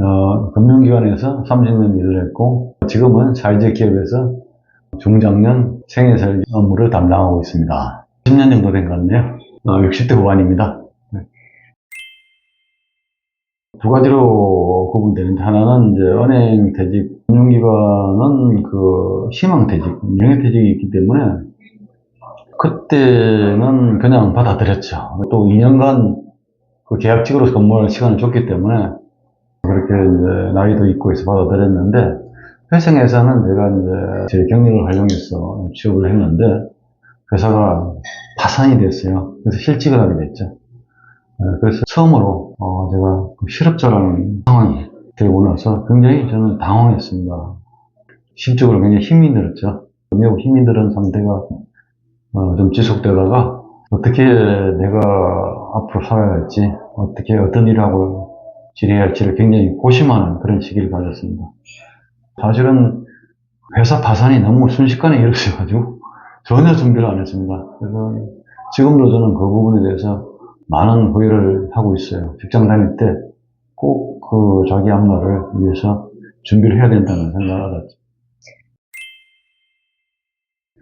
어, 금융기관에서 30년 일을 했고, 지금은 사회적 기업에서 중장년 생애설 업무를 담당하고 있습니다. 10년 정도 된 것 같네요. 어, 60대 후반입니다. 네. 두 가지로 구분되는데, 하나는 이제 은행 퇴직, 금융기관은 그 희망 퇴직, 명예 퇴직이 있기 때문에, 그때는 그냥 받아들였죠. 또 2년간 그 계약직으로 근무할 시간을 줬기 때문에, 그렇게 이제 나이도 있고 해서 받아들였는데, 회생에서는 제가 이제 제 경력을 활용해서 취업을 했는데, 회사가 파산이 됐어요. 그래서 실직을 하게 됐죠. 어, 그래서 처음으로 어, 제가 그 실업자라는 상황이 되고 나서 굉장히 저는 당황했습니다. 심적으로 굉장히 힘이 들었죠. 매우 힘이 들은 상태가 어, 좀 지속되다가 어떻게 내가 앞으로 살아야 할지, 어떻게 어떤 일을 하고 지내야 할지를 굉장히 고심하는 그런 시기를 가졌습니다. 사실은 회사 파산이 너무 순식간에 일어서가지고 전혀 준비를 안 했습니다. 그래서 지금도 저는 그 부분에 대해서 많은 후회를 하고 있어요. 직장 다닐 때 꼭 그 자기 앞날을 위해서 준비를 해야 된다는 생각을 하았죠.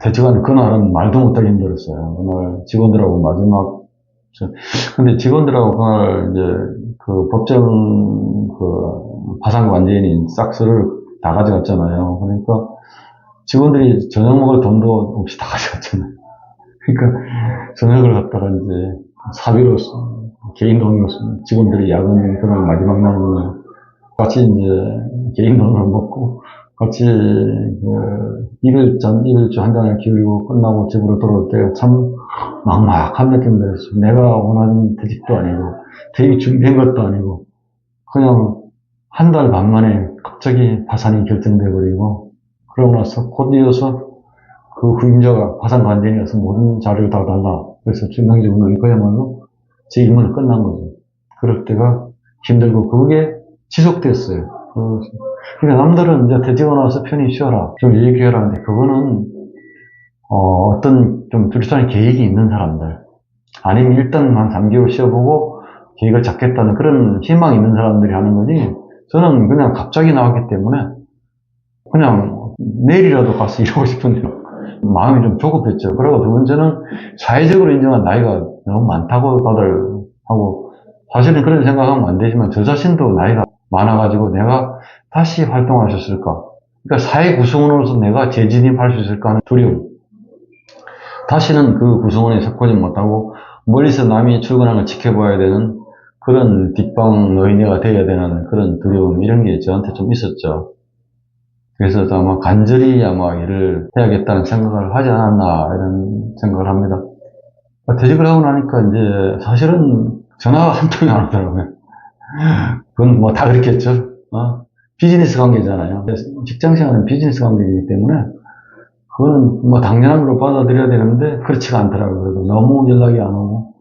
퇴직한 그날은 말도 못하게 힘들었어요. 그날 직원들하고 마지막, 저- 근데 직원들하고 그날 이제 그 법정 그 파산 관계인인 싹스를 다 가져갔잖아요. 그러니까 직원들이 저녁 먹을 돈도 없이 다 가져갔잖아요. 그러니까 저녁을 갖다가 이제 사비로 개인 돈으로 직원들이 야근 그날 마지막 날은 같이 이제 개인 돈으로 먹고 같이 그 이별잔 이별주 한 잔을 기울이고 끝나고 집으로 돌아올 때 참 막막한 느낌이 들었어요. 내가 원하는 퇴직도 아니고 퇴직 준비한 것도 아니고 그냥 한 달 반 만에 갑자기 파산이 결정돼 버리고 그러고 나서 곧 이어서 그 후임자가 파산 관전이어서 모든 자료를 다 달라. 그래서 중앙지구는 그야말로 제 임무는 끝난 거죠. 그럴 때가 힘들고 그게 지속됐어요. 그- 그러니까 남들은 이제 퇴직하고 나서 편히 쉬어라. 좀 얘기해라. 하는데 그거는 어, 떤좀 뚜렷한 계획이 있는 사람들 아니면 일단 한 3개월 쉬어보고 계획을 잡겠다는 그런 희망이 있는 사람들이 하는 거지 저는 그냥 갑자기 나왔기 때문에 그냥 내일이라도 가서 일하고 싶은데 마음이 좀 조급했죠. 그리고 두 번째는 사회적으로 인정한 나이가 너무 많다고 다들 하고 사실은 그런 생각하면 안 되지만 저 자신도 나이가 많아가지고 내가 다시 활동할 수 있을까? 그러니까 사회 구성원으로서 내가 재진입할 수 있을까 하는 두려움. 다시는 그 구성원에 속하지 못하고 멀리서 남이 출근하는 걸 지켜봐야 되는 그런 뒷방 노인네가 되어야 되는 그런 두려움 이런 게 저한테 좀 있었죠. 그래서 아마 간절히 아마 일을 해야겠다는 생각을 하지 않았나 이런 생각을 합니다. 퇴직을 하고 나니까 이제 사실은 전화가 한 통이 안 오더라고요. 그건 뭐 다 그렇겠죠. 어? 비즈니스 관계잖아요. 직장 생활은 비즈니스 관계이기 때문에 그거는 뭐 당연한 걸로 받아들여야 되는데 그렇지가 않더라고요. 그래도 너무 연락이 안 오고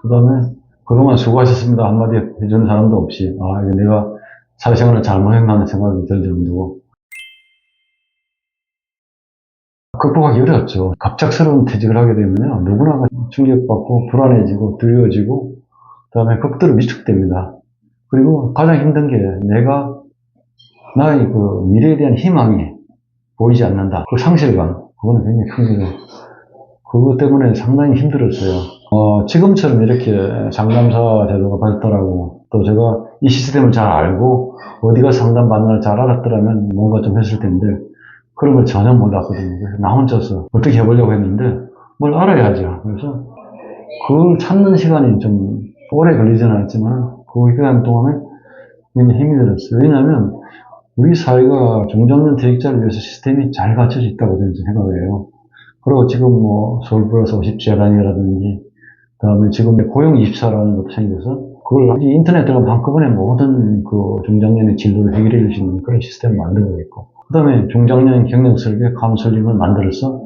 그 다음에 그동안 수고하셨습니다 한마디 해주는 사람도 없이 아 이거 내가 사회생활을 잘못했나는 생각이 들 정도고 극복하기 어렵죠. 갑작스러운 퇴직을 하게 되면요. 누구나 충격받고 불안해지고 두려워지고 그다음에 극도로 위축됩니다. 그리고 가장 힘든 게 내가 나의 그 미래에 대한 희망이 보이지 않는다. 그 상실감. 그거는 굉장히 큽니다. 그것 때문에 상당히 힘들었어요. 어, 지금처럼 이렇게 상담사 제도가 발달하고 또 제가 이 시스템을 잘 알고 어디가 상담 받는 걸잘 알았더라면 뭔가 좀 했을 텐데 그런 걸 전혀 몰랐거든요. 그래서 나 혼자서 어떻게 해보려고 했는데 뭘 알아야죠. 그래서 그걸 찾는 시간이 좀 오래 걸리지는 않았지만 그 기간 동안에 굉장히 힘이 들었어요. 왜냐하면 우리 사회가 중장년 퇴직자를 위해서 시스템이 잘 갖춰져 있다고 저는 생각을 해요. 그리고 지금 뭐 서울 플러스 50 재단이라든지 그다음에 지금 고용 24라는 것도 생겨서 그걸 이 인터넷 들어가면 한꺼번에 모든 그 중장년의 진로를 해결해 줄 수 있는 그런 시스템을 만들고 있고 그 다음에 중장년 경력 설계, 카운슬링을 만들어서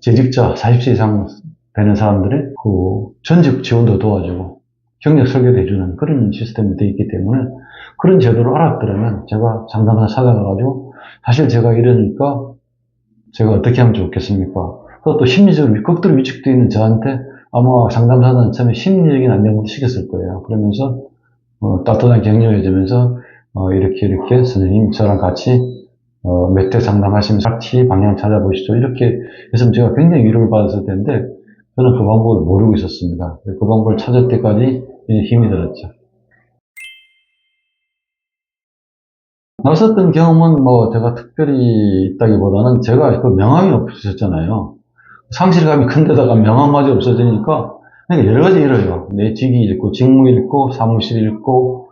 재직자 40세 이상 되는 사람들의 그 전직 지원도 도와주고 경력 설계도 해주는 그런 시스템이 되어 있기 때문에 그런 제도를 알았더라면 제가 상담사 찾아가가지고 사실 제가 이러니까 제가 어떻게 하면 좋겠습니까? 그것도 심리적으로 극도로 위축되어 있는 저한테 아마 상담사는 처음에 심리적인 안정도 시켰을 거예요. 그러면서 어, 따뜻한 격려해 주면서 어, 이렇게 이렇게 선생님 저랑 같이 어, 몇 대 상담하시면서 같이 방향 찾아보시죠. 이렇게 해서 제가 굉장히 위로를 받았을 텐데 저는 그 방법을 모르고 있었습니다. 그 방법을 찾을 때까지 힘이 들었죠. 나섰던 경험은 뭐 제가 특별히 있다기보다는 제가 그 명함이 없으셨잖아요. 상실감이 큰 데다가 명함마저 없어지니까 그러니까 여러 가지 일어요. 내 직위 잃고 직무 잃고 사무실 잃고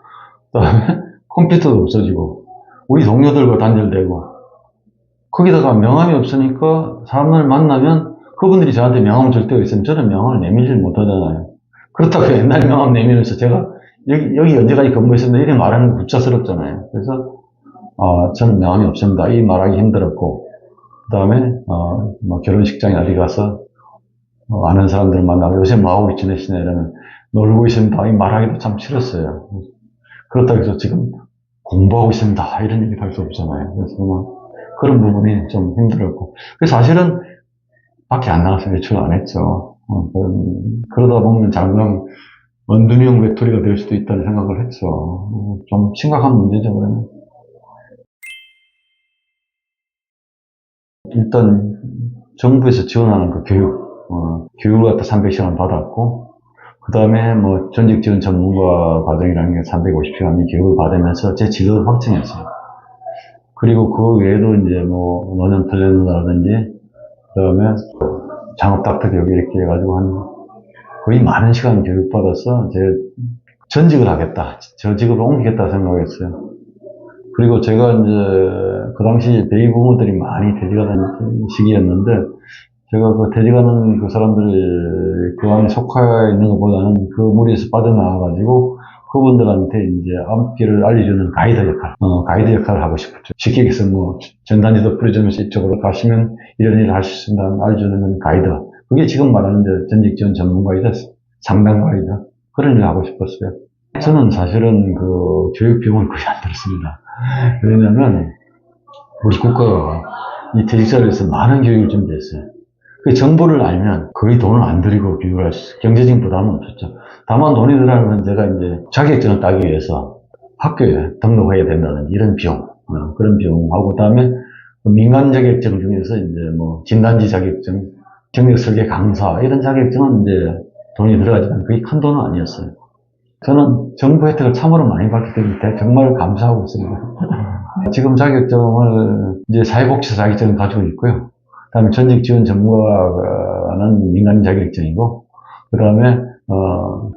그다음에 컴퓨터도 없어지고 우리 동료들과 단절되고 거기다가 명함이 없으니까 사람을 만나면 그분들이 저한테 명함을 줄 때가 있으면 저는 명함을 내밀질 못하잖아요. 그렇다고 옛날 명함 내밀면서 제가 여기, 여기 언제까지 근무했습니다. 이렇게 말하는 거 구차스럽잖아요. 그래서 어, 저는 명함이 없습니다. 이 말하기 힘들었고 그 다음에 어, 뭐 결혼식장에 어디 가서 어, 아는 사람들 만나고 요새 뭐하고 지내시냐 이러면 놀고 있습니다. 이 말하기도 참 싫었어요. 그렇다고 해서 지금 공부하고 있습니다. 이런 얘기 할수 없잖아요. 그래서 뭐 그런 부분이 좀 힘들었고. 그래서 사실은 밖에 안 나가서 외출 안 했죠. 어, 그- 그러다 보면 장남 원두명 외톨이가 될 수도 있다는 생각을 했죠. 어, 좀 심각한 문제죠, 그러면. 일단 정부에서 지원하는 그 교육, 어, 교육을 갖다 300시간 받았고, 그 다음에 뭐 전직 지원 전문가 과정이라는 게 350시간 이 교육을 받으면서 제 직업을 확정했어요. 그리고 그 외에도 이제 뭐 노년 플래너라든지, 그 다음에 창업 닥터 교육 이렇게 해가지고 한 거의 많은 시간 교육받아서 제 전직을 하겠다. 저 직업을 옮기겠다 생각했어요. 그리고 제가 이제 그 당시 베이비 부모들이 많이 퇴직하는 시기였는데 제가 그 퇴직하는 그 사람들이 그 안에 속해 있는 것보다는 그 무리에서 빠져나와가지고 그분들한테 이제 앞길을 알려주는 가이드 역할, 어, 가이드 역할을 하고 싶었죠. 쉽게 얘기해서 뭐 전단지도 뿌려주면서 이쪽으로 가시면 이런 일을 할수 있습니다. 알려주는 가이드. 그게 지금 말하는 전직 지원 전문가이다. 상담 가이드. 그런 일을 하고 싶었어요. 저는 사실은 그 교육 비용을 거의 안 들었습니다. 왜냐면 우리 국가가 이 퇴직자를 위해서 많은 교육을 준비했어요. 그 정보를 알면 거의 돈을 안 들이고 교육을 할 수, 경제적인 부담은 없었죠. 다만 돈이 들어가는 건 제가 이제 자격증을 따기 위해서 학교에 등록해야 된다는 이런 비용, 어, 그런 비용하고 그다음에 그 민간 자격증 중에서 이제 뭐 진단지 자격증, 경력 설계 강사 이런 자격증은 이제 돈이 들어가지만 그게 큰 돈은 아니었어요. 저는 정부 혜택을 참으로 많이 받기 때문에 정말 감사하고 있습니다. 지금 자격증을 이제 사회복지사 자격증을 가지고 있고요. 그다음에 전직 지원 전문가는 민간 자격증이고, 그다음에 어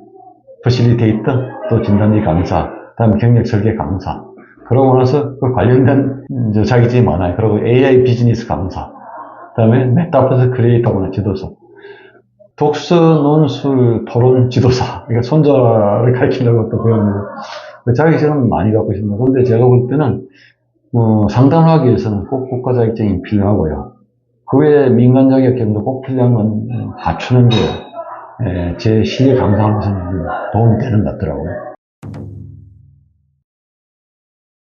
퍼실리테이터 또 진단지 강사, 그다음에 경력 설계 강사. 그러고 나서 그 관련된 이제 자격증이 많아요. 그리고 AI 비즈니스 강사, 그다음에 메타버스 크리에이터나 지도사. 독서, 논술, 토론, 지도사. 그러니까 손자를 가르치려고 또 배웠는데, 그 자격증은 많이 갖고 있습니다. 그런데 제가 볼 때는, 뭐, 상담하기 위해서는 꼭 국가 자격증이 필요하고요. 그 외에 민간 자격증도 꼭 필요한 건 갖추는 게, 예, 제 실력 강화하면서 도움이 되는 것 같더라고요.